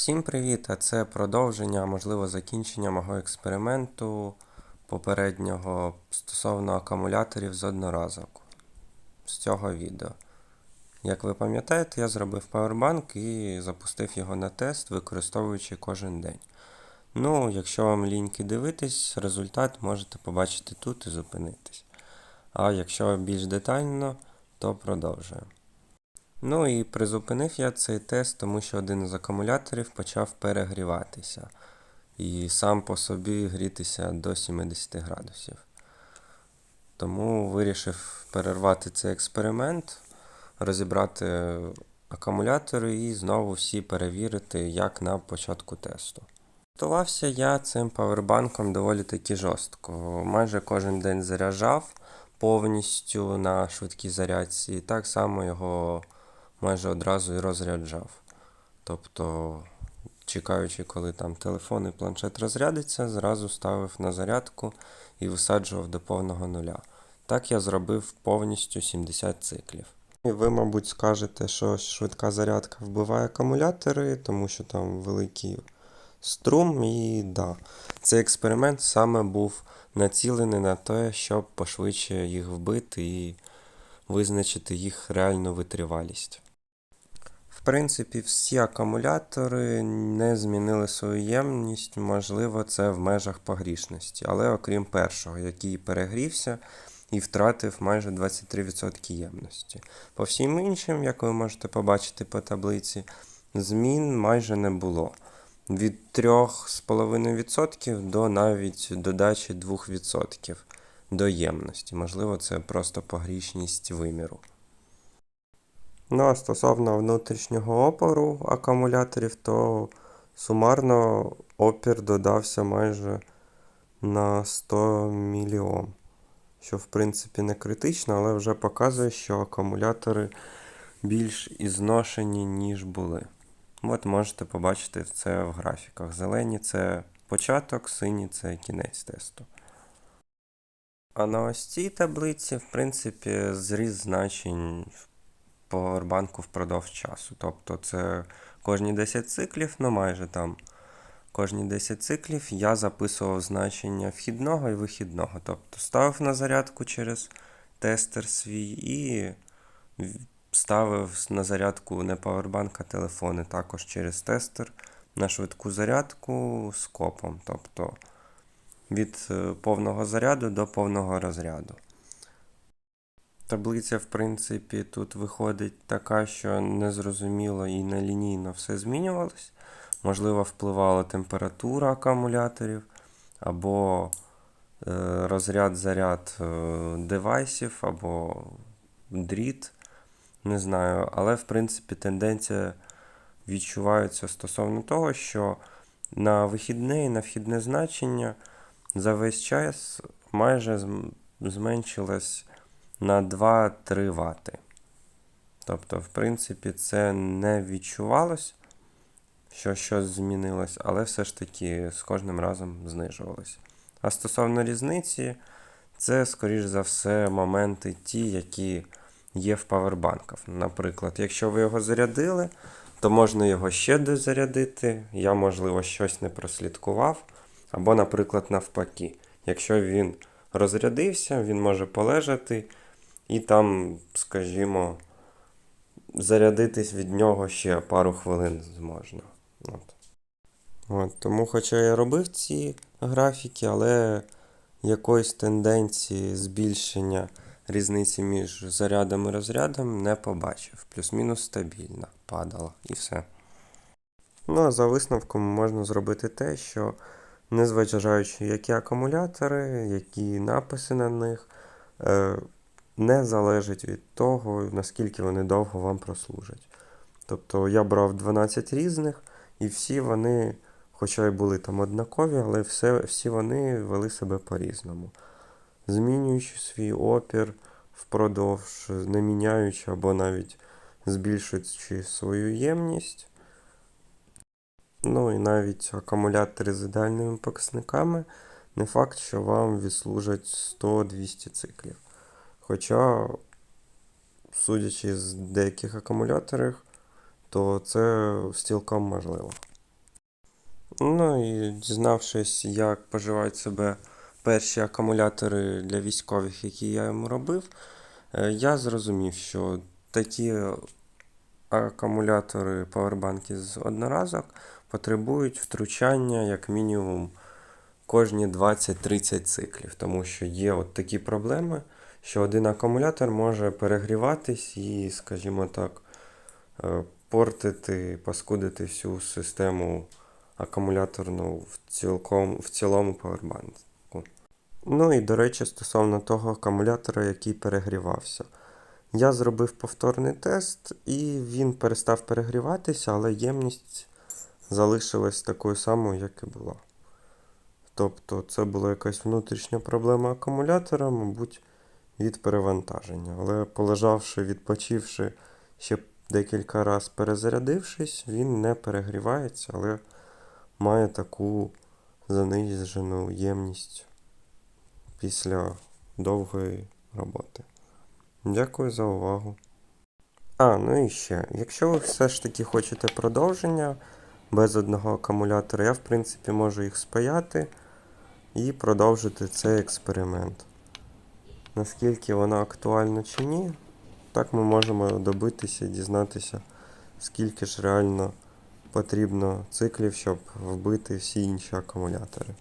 Всім привіт! А це продовження, а можливо закінчення мого експерименту попереднього стосовно акумуляторів з одноразовку з цього відео. Як ви пам'ятаєте, я зробив павербанк і запустив його на тест, використовуючи кожен день. Ну, якщо вам ліньки дивитись, результат можете побачити тут і зупинитись. А якщо більш детально, то продовжуємо. Ну і призупинив я цей тест, тому що один із акумуляторів почав перегріватися. І сам по собі грітися до 70 градусів. Тому вирішив перервати цей експеримент, розібрати акумулятори і знову всі перевірити, як на початку тесту. Тестувався я цим павербанком доволі таки жорстко. Майже кожен день заряджав повністю на швидкій зарядці, і так само його майже одразу і розряджав. Тобто, чекаючи, коли там телефон і планшет розрядиться, зразу ставив на зарядку і висаджував до повного нуля. Так я зробив повністю 70 циклів. І ви, мабуть, скажете, що швидка зарядка вбиває акумулятори, тому що там великий струм, і да, цей експеримент саме був націлений на те, щоб пошвидше їх вбити і визначити їх реальну витривалість. Принципі, всі акумулятори не змінили свою ємність, можливо, це в межах погрішності, але окрім першого, який перегрівся і втратив майже 23% ємності. По всім іншим, як ви можете побачити по таблиці, змін майже не було. Від 3,5% до навіть додачі 2% до ємності. Можливо, це просто погрішність виміру. Ну, а стосовно внутрішнього опору акумуляторів, то сумарно опір додався майже на 100 мільйом. Що, в принципі, не критично, але вже показує, що акумулятори більш ізношені, ніж були. От можете побачити це в графіках. Зелені це початок, сині це кінець тесту. А на ось цій таблиці, в принципі, зріз значень повербанку впродовж часу. Тобто це кожні 10 циклів, ну майже там кожні 10 циклів я записував значення вхідного і вихідного. Тобто ставив на зарядку через тестер свій і ставив на зарядку не павербанк, а телефони також через тестер на швидку зарядку з копом. Тобто від повного заряду до повного розряду. Таблиця, в принципі, тут виходить така, що незрозуміло і нелінійно все змінювалось. Можливо, впливала температура акумуляторів, або е, розряд заряд е, девайсів, або дріт. Не знаю. Але, в принципі, тенденція відчувається стосовно того, що на вихідне і на вхідне значення за весь час майже зменшилось на 2-3 Вт. Тобто, в принципі, це не відчувалось, що щось змінилось, але все ж таки з кожним разом знижувалось. А стосовно різниці, це, скоріш за все, моменти ті, які є в павербанках. Наприклад, якщо ви його зарядили, то можна його ще дозарядити. Я, можливо, щось не прослідкував. Або, наприклад, навпаки, якщо він розрядився, він може полежати. І там, скажімо, зарядитись від нього ще пару хвилин зможна. От. От, Тому, хоча я робив ці графіки, але якоїсь тенденції збільшення різниці між зарядом і розрядом не побачив. Плюс-мінус стабільно падала і все. Ну, а за висновком можна зробити те, що незважаючи які акумулятори, які написи на них. Не залежить від того, наскільки вони довго вам прослужать. Тобто я брав 12 різних, і всі вони, хоча й були там однакові, але все, всі вони вели себе по-різному. Змінюючи свій опір впродовж, не міняючи або навіть збільшуючи свою ємність. Ну і навіть акумулятори з ідеальними показниками, не факт, що вам відслужать 100-200 циклів. Хоча, судячи з деяких акумуляторів, то це цілком можливо. Ну і дізнавшись, як поживають себе перші акумулятори для військових, які я йому робив, е, я зрозумів, що такі акумулятори павербанки з одноразок потребують втручання як мінімум кожні 20-30 циклів, тому що є от такі проблеми, що один акумулятор може перегріватись і, скажімо так, е, портити, паскудити всю систему акумуляторну в, цілком, в цілому павербанку. Ну і до речі, стосовно того акумулятора, який перегрівався. Я зробив повторний тест, і він перестав перегріватися, але ємність залишилась такою самою, як і була. Тобто це була якась внутрішня проблема акумулятора, мабуть, від перевантаження. Але полежавши, відпочивши, ще декілька разів перезарядившись, він не перегрівається, але має таку занижену ємність після довгої роботи. Дякую за увагу. А, ну і ще. Якщо ви все ж таки хочете продовження без одного акумулятора, я в принципі можу їх спаяти і продовжити цей експеримент. Наскільки вона актуальна чи ні, так ми можемо добитися і дізнатися, скільки ж реально потрібно циклів, щоб вбити всі інші акумулятори.